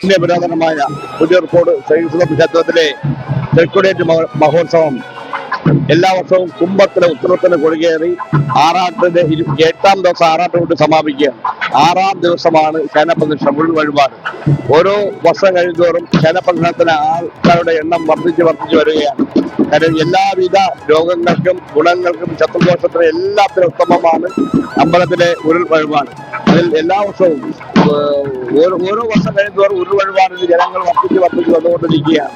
പുരാതനമായ പുതിയ റിപ്പോർട്ട് ശ്രീകൃഷ്ണ ക്ഷേത്രത്തിലെ തെക്കുടേറ്റ് മഹോത്സവം എല്ലാ വർഷവും കുംഭത്തിലെ ഉത്തരത്തിന് കൊടികേറി ആറാട്ടിന്റെ എട്ടാം ദിവസം ആറാട്ട് കൊണ്ട് സമാപിക്കുകയാണ് ആറാം ദിവസമാണ് ക്ഷേത്രപ്രദക്ഷിണം മുഴുവൻ വഴിപാട്. ഓരോ വർഷം കഴിയുന്തോറും ക്ഷേത്രപ്രദക്ഷിണത്തിന് ആൾക്കാരുടെ എണ്ണം വർദ്ധിച്ച് വർദ്ധിച്ച് വരികയാണ്. കാരണം എല്ലാവിധ രോഗങ്ങൾക്കും ഗുണങ്ങൾക്കും ശത്രുദോഷത്തിനും എല്ലാത്തിനും ഉത്തമമാണ് അമ്പലത്തിലെ ഉരുൾ വഴിപാട്. എല്ലാ വർഷവും ഓരോ വർഷം കഴിയുന്നതോറും ഉരുൾ വഴിപാടിന് ജനങ്ങൾ വർദ്ധിച്ച് വർദ്ധിച്ച് വന്നുകൊണ്ടിരിക്കുകയാണ്.